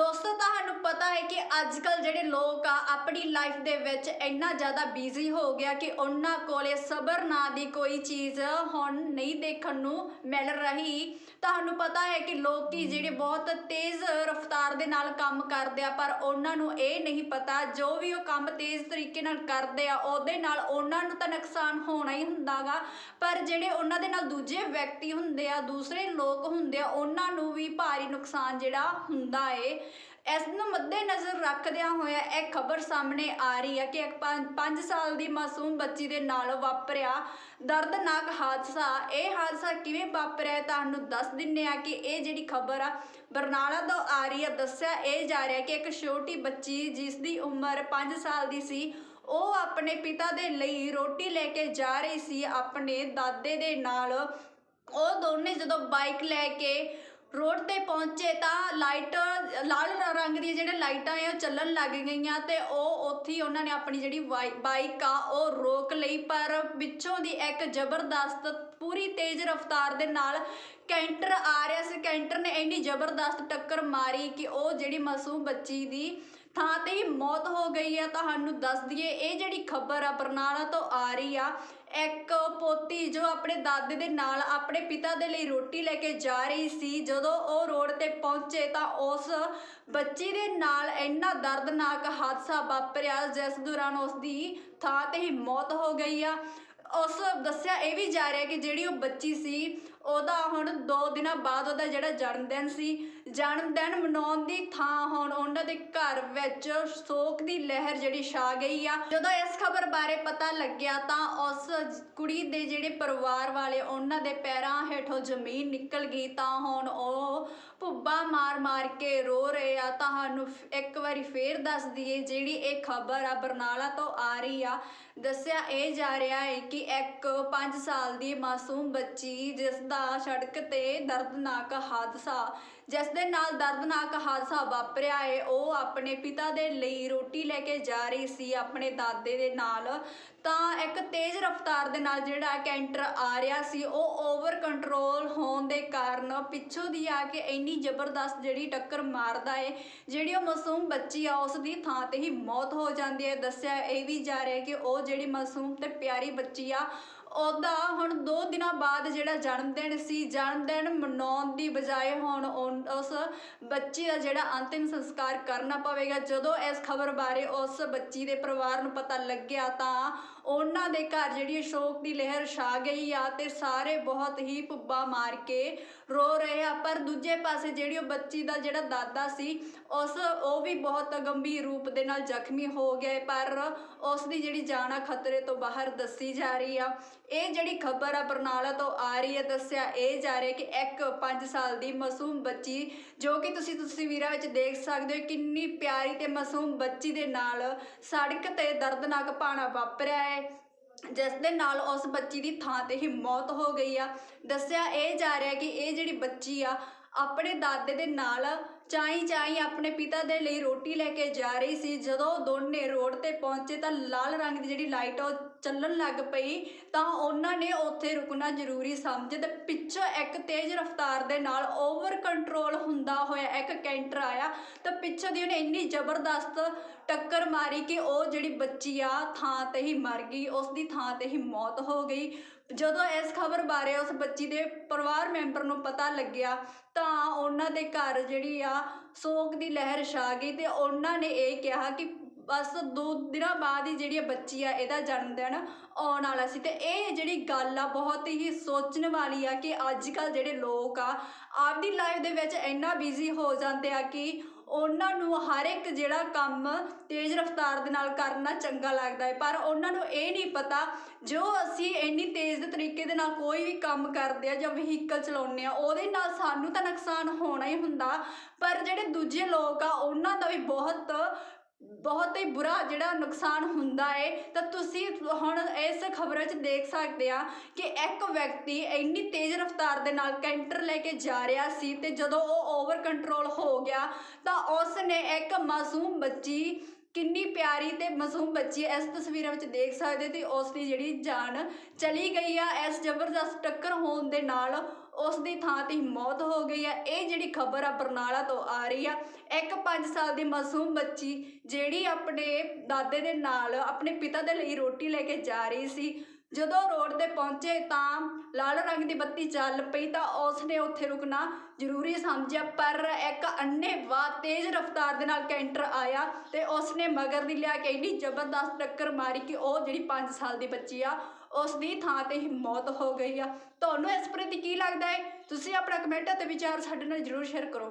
ਦੋਸਤੋ ਤੁਹਾਨੂੰ ਪਤਾ ਹੈ ਕਿ ਅੱਜ ਕੱਲ ਜਿਹੜੇ ਲੋਕ ਆ ਆਪਣੀ ਲਾਈਫ ਦੇ ਵਿੱਚ ਇੰਨਾ ਜ਼ਿਆਦਾ ਬਿਜ਼ੀ ਹੋ ਗਿਆ ਕਿ ਉਹਨਾਂ ਕੋਲੇ ਸਬਰ ਨਾਂ ਦੀ ਕੋਈ ਚੀਜ਼ ਹੁਣ ਨਹੀਂ ਦੇਖਣ ਨੂੰ ਮਿਲ ਰਹੀ। ਤੁਹਾਨੂੰ ਪਤਾ ਹੈ ਕਿ ਲੋਕੀ ਜਿਹੜੇ ਬਹੁਤ ਤੇਜ਼ ਰਫ਼ਤਾਰ ਦੇ ਨਾਲ ਕੰਮ ਕਰਦੇ ਆ ਪਰ ਉਹਨਾਂ ਨੂੰ ਇਹ ਨਹੀਂ ਪਤਾ ਜੋ ਵੀ ਉਹ ਕੰਮ ਤੇਜ਼ ਤਰੀਕੇ ਨਾਲ ਕਰਦੇ ਆ ਉਹਦੇ ਨਾਲ ਉਹਨਾਂ ਨੂੰ ਤਾਂ ਨੁਕਸਾਨ ਹੋਣਾ ਹੀ ਹੁੰਦਾਗਾ ਪਰ ਜਿਹੜੇ ਉਹਨਾਂ ਦੇ ਨਾਲ ਦੂਜੇ ਵਿਅਕਤੀ ਹੁੰਦੇ ਆ ਦੂਸਰੇ ਲੋਕ ਹੁੰਦੇ ਆ ਉਹਨਾਂ ਨੂੰ ਵੀ ਭਾਰੀ ਨੁਕਸਾਨ ਜਿਹੜਾ ਹੁੰਦਾ ਏ। ਇਸ ਨੂੰ ਮੱਦੇ ਰੱਖਦਿਆਂ ਹੋਇਆ ਇਹ ਖਬਰ ਸਾਹਮਣੇ ਆ ਰਹੀ ਹੈ ਕਿ ਇੱਕ 5 ਸਾਲ ਦੀ ਮਾਸੂਮ ਬੱਚੀ ਦੇ ਨਾਲ ਵਾਪਰਿਆ ਦਰਦਨਾਕ ਹਾਦਸਾ। ਇਹ ਹਾਦਸਾ ਕਿਵੇਂ ਵਾਪਰਿਆ ਤੁਹਾਨੂੰ ਦੱਸ ਦਿੰਨੇ ਆ ਕਿ ਇਹ ਜਿਹੜੀ ਖਬਰ ਆ, ਬਰਨਾਲਾ ਤੋਂ ਆ ਰਹੀ ਹੈ। ਦੱਸਿਆ ਇਹ ਜਾ ਰਿਹਾ ਕਿ ਇੱਕ ਛੋਟੀ ਬੱਚੀ ਜਿਸ ਦੀ ਉਮਰ 5 ਸਾਲ ਦੀ ਸੀ, ਉਹ ਆਪਣੇ ਪਿਤਾ ਦੇ ਲਈ ਰੋਟੀ ਲੈ ਕੇ ਜਾ ਰਹੀ ਸੀ। ਆਪਣੇ ਦਾਦੇ ਦੇ ਨਾਲ ਉਹ ਦੋਨੇ ਜਦੋਂ ਬਾਈਕ ਲੈ ਕੇ ਰੋਡ ਤੇ ਪਹੁੰਚੇ ਤਾਂ ਲਾਈਟ, ਲਾਲ ਰੰਗ ਦੀਆਂ ਜਿਹੜੇ ਲਾਈਟਾਂ ਆ, ਉਹ ਚੱਲਣ ਲੱਗ ਗਈਆਂ ਤੇ ਉਹ ਉੱਥੇ ਉਹਨਾਂ ਨੇ ਆਪਣੀ ਜਿਹੜੀ ਵਾਈ- ਬਾਈਕ ਆ, ਉਹ ਰੋਕ ਲਈ। ਪਰ ਪਿੱਛੋਂ ਦੀ ਇੱਕ ਜ਼ਬਰਦਸਤ, ਪੂਰੀ ਤੇਜ਼ ਰਫ਼ਤਾਰ ਦੇ ਨਾਲ ਕੈਂਟਰ ਆ ਰਿਹਾ ਸੀ। ਕੈਂਟਰ ਨੇ ਇੰਨੀ ਜ਼ਬਰਦਸਤ ਟੱਕਰ ਮਾਰੀ ਕਿ ਉਹ ਜਿਹੜੀ ਮਾਸੂਮ ਬੱਚੀ ਦੀ ਥਾਂ ਤੇ ਹੀ ਮੌਤ ਹੋ ਗਈ ਆ। ਤੁਹਾਨੂੰ ਦੱਸ ਦਈਏ, ਇਹ ਜਿਹੜੀ ਖਬਰ ਆ ਬਰਨਾਲਾ ਤੋਂ ਆ ਰਹੀ ਆ। ਇੱਕ ਪੋਤੀ ਜੋ ਆਪਣੇ ਦਾਦੇ ਦੇ ਨਾਲ ਆਪਣੇ ਪਿਤਾ ਦੇ ਲਈ ਰੋਟੀ ਲੈ ਕੇ ਜਾ ਰਹੀ ਸੀ, ਜਦੋਂ ਉਹ ਰੋਡ ਤੇ ਪਹੁੰਚੇ ਤਾਂ ਉਸ ਬੱਚੀ ਦੇ ਨਾਲ ਇੰਨਾ ਦਰਦਨਾਕ ਹਾਦਸਾ ਵਾਪਰਿਆ, ਜਿਸ ਦੌਰਾਨ ਉਸ ਦੀ ਥਾਂ ਤੇ ਹੀ ਮੌਤ ਹੋ ਗਈ ਆ। ਉਸ ਦੱਸਿਆ ਇਹ ਵੀ ਜਾ ਰਿਹਾ ਕਿ ਜਿਹੜੀ ਉਹ ਬੱਚੀ ਸੀ ਉਹਦਾ ਹੁਣ 2 ਦਿਨਾਂ ਬਾਅਦ ਉਹਦਾ ਜਿਹੜਾ ਜਨਮ ਦਿਨ ਸੀ ਜਨਮ ਦਿਨ ਮਨਾਉਣ ਦੀ ਥਾਂ ਹੁਣ ਉਹਨਾਂ ਦੇ ਘਰ ਵਿੱਚ ਸੋਕ ਦੀ ਲਹਿਰ ਜਿਹੜੀ ਛਾ ਗਈ ਆ। ਜਦੋਂ ਇਸ ਖਬਰ ਬਾਰੇ ਪਤਾ ਲੱਗਿਆ ਤਾਂ ਉਸ ਕੁੜੀ ਦੇ ਜਿਹੜੇ ਪਰਿਵਾਰ ਵਾਲੇ ਉਹਨਾਂ ਦੇ ਪੈਰਾਂ ਹੇਠੋਂ ਜ਼ਮੀਨ ਨਿਕਲ ਗਈ ਤਾਂ ਹੁਣ ਉਹ ਭੁੱਬਾ ਮਾਰ-ਮਾਰ ਕੇ ਰੋ ਰਹੇ ਆ। ਤੁਹਾਨੂੰ ਇੱਕ ਵਾਰੀ ਫੇਰ ਦੱਸ ਦਈਏ ਜਿਹੜੀ ਇਹ ਖਬਰ ਆ, ਬਰਨਾਲਾ ਤੋਂ ਆ ਰਹੀ ਆ। ਦੱਸਿਆ ਇਹ ਜਾ ਰਿਹਾ ਹੈ ਕਿ ਇੱਕ 5 ਸਾਲ ਦੀ ਮਾਸੂਮ ਬੱਚੀ ਜਿਸ ਦਾ ਸੜਕ ਤੇ ਦਰਦਨਾਕ ਹਾਦਸਾ, ਜਿਸ ਦੇ ਨਾਲ ਦਰਦਨਾਕ ਹਾਦਸਾ ਵਾਪਰਿਆ ਹੈ ਉਹ ਆਪਣੇ ਪਿਤਾ ਦੇ ਲਈ ਰੋਟੀ ਲੈ ਕੇ ਜਾ ਰਹੀ ਸੀ ਆਪਣੇ ਦਾਦੇ ਦੇ ਨਾਲ। ਤਾਂ ਇੱਕ ਤੇਜ਼ ਰਫ਼ਤਾਰ ਦੇ ਨਾਲ ਜਿਹੜਾ ਕੈਂਟਰ ਆ ਰਿਹਾ ਸੀ, ਉਹ ਓਵਰ ਕੰਟਰੋਲ ਹੋਣ ਦੇ ਕਾਰਨ ਪਿੱਛੋਂ ਦੀ ਆ ਕੇ ਇੰਨੀ ਜ਼ਬਰਦਸਤ ਜਿਹੜੀ ਟੱਕਰ ਮਾਰਦਾ ਏ, ਜਿਹੜੀ ਉਹ ਮਾਸੂਮ ਬੱਚੀ ਆ, ਉਸ ਦੀ ਥਾਂ ਤੇ ਹੀ ਮੌਤ ਹੋ ਜਾਂਦੀ ਹੈ ਦੱਸਿਆ ਇਹ ਵੀ ਜਾ ਰਿਹਾ ਕਿ ਉਹ ਜਿਹੜੀ ਮਾਸੂਮ ਤੇ ਪਿਆਰੀ ਬੱਚੀ ਆ ਉਹਦਾ ਹੁਣ 2 ਦਿਨਾਂ ਬਾਅਦ ਜਿਹੜਾ ਜਨਮ ਦਿਨ ਸੀ ਜਨਮ ਦਿਨ ਮਨਾਉਣ ਦੀ ਬਜਾਏ ਹੁਣ ਉਨ- ਉਸ ਬੱਚੀ ਦਾ ਜਿਹੜਾ ਅੰਤਿਮ ਸੰਸਕਾਰ ਕਰਨਾ ਪਵੇਗਾ। ਜਦੋਂ ਇਸ ਖਬਰ ਬਾਰੇ ਉਸ ਬੱਚੀ ਦੇ ਪਰਿਵਾਰ ਨੂੰ ਪਤਾ ਲੱਗਿਆ ਤਾਂ ਉਹਨਾਂ ਦੇ ਘਰ ਜਿਹੜੀ ਅਸ਼ੋਕ ਦੀ ਲਹਿਰ ਛਾ ਗਈ ਆ ਤੇ ਸਾਰੇ ਬਹੁਤ ਹੀ ਪੁੱਬਾ ਮਾਰ ਕੇ ਰੋ ਰਹੇ ਆ। ਪਰ ਦੂਜੇ ਪਾਸੇ ਜਿਹੜੀ ਉਹ ਬੱਚੀ ਦਾ ਜਿਹੜਾ ਦਾਦਾ ਸੀ, ਉਸ ਉਹ ਵੀ ਬਹੁਤ ਗੰਭੀਰ ਰੂਪ ਦੇ ਨਾਲ ਜ਼ਖਮੀ ਹੋ ਗਏ, ਪਰ ਉਸ ਦੀ ਜਿਹੜੀ ਜਾਨ ਆ ਖਤਰੇ ਤੋਂ ਬਾਹਰ ਦੱਸੀ ਜਾ ਰਹੀ ਆ। ਇਹ ਜਿਹੜੀ ਖਬਰ ਆ ਬਰਨਾਲਾ ਤੋਂ ਆ ਰਹੀ ਹੈ, ਦੱਸਿਆ ਇਹ ਜਾ ਰਿਹਾ ਕਿ ਇੱਕ 5 ਸਾਲ ਦੀ ਮਾਸੂਮ ਬੱਚੀ, ਜੋ ਕਿ ਤੁਸੀਂ ਤਸਵੀਰਾਂ ਵਿੱਚ ਦੇਖ ਸਕਦੇ ਹੋ, ਕਿੰਨੀ ਪਿਆਰੀ ਤੇ ਮਾਸੂਮ ਬੱਚੀ ਦੇ ਨਾਲ ਸੜਕ ਤੇ ਦਰਦਨਾਕ ਭਾਣਾ ਵਾਪਰਿਆ ਹੈ। ਜਿਸ ਦੇ ਨਾਲ ਉਸ ਬੱਚੀ ਦੀ ਥਾਂ ਤੇ ਹੀ ਮੌਤ ਹੋ ਗਈ ਆ। ਦੱਸਿਆ ਇਹ ਜਾ ਰਿਹਾ ਕਿ ਇਹ ਜਿਹੜੀ ਬੱਚੀ ਆ, ਆਪਣੇ ਦਾਦੇ ਦੇ ਨਾਲ ਚਾਈ ਚਾਈ ਆਪਣੇ ਪਿਤਾ ਦੇ ਲਈ ਰੋਟੀ ਲੈ ਕੇ ਜਾ ਰਹੀ ਸੀ। ਜਦੋਂ ਦੋਨੇ ਰੋਡ ਤੇ ਪਹੁੰਚੇ ਤਾਂ ਲਾਲ ਰੰਗ ਦੀ ਜਿਹੜੀ ਲਾਈਟ ਉਹ ਚੱਲਣ ਲੱਗ ਪਈ। ਤਾਂ ਉਹਨਾਂ ਨੇ ਉੱਥੇ ਰੁਕਣਾ ਜ਼ਰੂਰੀ ਸਮਝੇ ਤੇ ਪਿੱਛੋਂ ਇੱਕ ਤੇਜ਼ ਰਫ਼ਤਾਰ ਦੇ ਨਾਲ ਓਵਰ ਕੰਟਰੋਲ ਹੁੰਦਾ ਹੋਇਆ ਇੱਕ ਕੈਂਟਰ ਆਇਆ। ਤਾਂ ਪਿੱਛੋਂ ਦੀ ਉਹਨੇ ਇੰਨੀ ਜ਼ਬਰਦਸਤ ਟੱਕਰ ਮਾਰੀ ਕਿ ਉਹ ਜਿਹੜੀ ਬੱਚੀ ਆ, ਥਾਂ ਤੇ ਹੀ ਮਰ ਗਈ। ਉਸ ਦੀ ਥਾਂ ਤੇ ਹੀ ਮੌਤ ਹੋ ਗਈ। ਜਦੋਂ ਇਸ ਖਬਰ ਬਾਰੇ ਉਸ ਬੱਚੀ ਦੇ ਪਰਿਵਾਰ ਮੈਂਬਰ ਨੂੰ ਪਤਾ ਲੱਗਿਆ, ਤਾਂ ਉਹਨਾਂ ਦੇ ਘਰ ਜਿਹੜੀ ਆ ਸੋਗ ਦੀ ਲਹਿਰ ਛਾ ਗਈ ਤੇ ਉਹਨਾਂ ਨੇ ਇਹ ਕਿਹਾ ਕਿ ਬਸ ਦੋ ਦਿਨਾਂ ਬਾਅਦ ਹੀ ਜਿਹੜੀ ਬੱਚੀ ਆ, ਇਹਦਾ ਜਨਮ ਦਿਨ ਆਉਣ ਵਾਲਾ ਸੀ। ਤੇ ਇਹ ਜਿਹੜੀ ਗੱਲ ਆ, ਬਹੁਤ ਹੀ ਸੋਚਣ ਵਾਲੀ ਆ ਕਿ ਅੱਜ ਕੱਲ ਜਿਹੜੇ ਲੋਕ ਆ, ਆਪਦੀ ਲਾਈਫ ਦੇ ਵਿੱਚ ਇੰਨਾ ਬਿਜ਼ੀ ਹੋ ਜਾਂਦੇ ਆ ਕਿ ਉਹਨਾਂ ਨੂੰ ਹਰ ਇੱਕ ਜਿਹੜਾ ਕੰਮ ਤੇਜ਼ ਰਫ਼ਤਾਰ ਦੇ ਨਾਲ ਕਰਨਾ ਚੰਗਾ ਲੱਗਦਾ ਹੈ, ਪਰ ਉਹਨਾਂ ਨੂੰ ਇਹ ਨਹੀਂ ਪਤਾ ਜੋ ਅਸੀਂ ਇੰਨੀ ਤੇਜ਼ ਤਰੀਕੇ ਦੇ ਨਾਲ ਕੋਈ ਵੀ ਕੰਮ ਕਰਦੇ ਆ ਜਾਂ ਵਹੀਕਲ ਚਲਾਉਂਦੇ ਆ, ਉਹਦੇ ਨਾਲ ਸਾਨੂੰ ਤਾਂ ਨੁਕਸਾਨ ਹੋਣਾ ਹੀ ਹੁੰਦਾ, ਪਰ ਜਿਹੜੇ ਦੂਜੇ ਲੋਕ ਆ, ਉਹਨਾਂ ਦਾ ਵੀ ਬਹੁਤ ਬਹੁਤ ਹੀ ਬੁਰਾ ਜਿਹੜਾ ਨੁਕਸਾਨ ਹੁੰਦਾ ਹੈ ਤਾਂ ਤੁਸੀਂ ਹੁਣ ਇਸ ਖਬਰ ਵਿੱਚ ਦੇਖ ਸਕਦੇ ਆ ਕਿ ਇੱਕ ਵਿਅਕਤੀ ਇੰਨੀ ਤੇਜ਼ ਰਫ਼ਤਾਰ ਦੇ ਨਾਲ ਕੈਂਟਰ ਲੈ ਕੇ ਜਾ ਰਿਹਾ ਸੀ ਤੇ ਜਦੋਂ ਉਹ ਓਵਰ ਕੰਟਰੋਲ ਹੋ ਗਿਆ, ਤਾਂ ਉਸ ਨੇ ਇੱਕ ਮਾਸੂਮ ਬੱਚੀ, ਕਿੰਨੀ ਪਿਆਰੀ ਤੇ ਮਾਸੂਮ ਬੱਚੀ ਇਸ ਤਸਵੀਰਾਂ ਵਿੱਚ ਦੇਖ ਸਕਦੇ ਤੇ ਉਸ ਦੀ ਜਿਹੜੀ ਜਾਨ ਚਲੀ ਗਈ ਆ, ਇਸ ਜ਼ਬਰਦਸਤ ਟੱਕਰ ਹੋਣ ਦੇ ਨਾਲ ਉਸ ਦੀ ਥਾਂ ਤੇ ਮੌਤ ਹੋ ਗਈ ਆ। ਇਹ ਜਿਹੜੀ ਖਬਰ ਆ ਬਰਨਾਲਾ ਤੋਂ ਆ ਰਹੀ ਆ। ਇੱਕ 5 ਸਾਲ ਦੀ ਮਾਸੂਮ ਬੱਚੀ ਜਿਹੜੀ ਆਪਣੇ ਦਾਦੇ ਦੇ ਨਾਲ, ਆਪਣੇ ਪਿਤਾ ਦੇ ਲਈ ਰੋਟੀ ਲੈ ਕੇ ਜਾ ਰਹੀ ਸੀ। ਜਦੋਂ ਰੋਡ ਤੇ ਪਹੁੰਚੇ ਤਾਂ ਲਾਲ ਰੰਗ ਦੀ ਬੱਤੀ ਚੱਲ ਪਈ ਤਾਂ ਉਸਨੇ ਉੱਥੇ ਰੁਕਣਾ ਜ਼ਰੂਰੀ ਸਮਝਿਆ, ਪਰ ਇੱਕ ਅੰਨ੍ਹੇਵਾਹ ਤੇਜ਼ ਰਫ਼ਤਾਰ ਦੇ ਨਾਲ ਕੈਂਟਰ ਆਇਆ ਤੇ ਉਸਨੇ ਮਗਰ ਦੀ ਲਿਆ ਕੇ ਇੰਨੀ ਜ਼ਬਰਦਸਤ ਟੱਕਰ ਮਾਰੀ ਕਿ ਉਹ ਜਿਹੜੀ 5 ਸਾਲ ਦੀ ਬੱਚੀ ਆ ਉਸ ਦੀ ਥਾਂ ਤੇ ਹੀ ਮੌਤ ਹੋ ਗਈ ਆ। ਤੁਹਾਨੂੰ ਇਸ ਪ੍ਰਤੀ ਕੀ ਲੱਗਦਾ ਹੈ? ਤੁਸੀਂ ਆਪਣਾ ਕਮੈਂਟ ਅਤੇ ਵਿਚਾਰ ਸਾਡੇ ਨਾਲ ਜ਼ਰੂਰ ਸ਼ੇਅਰ ਕਰੋ।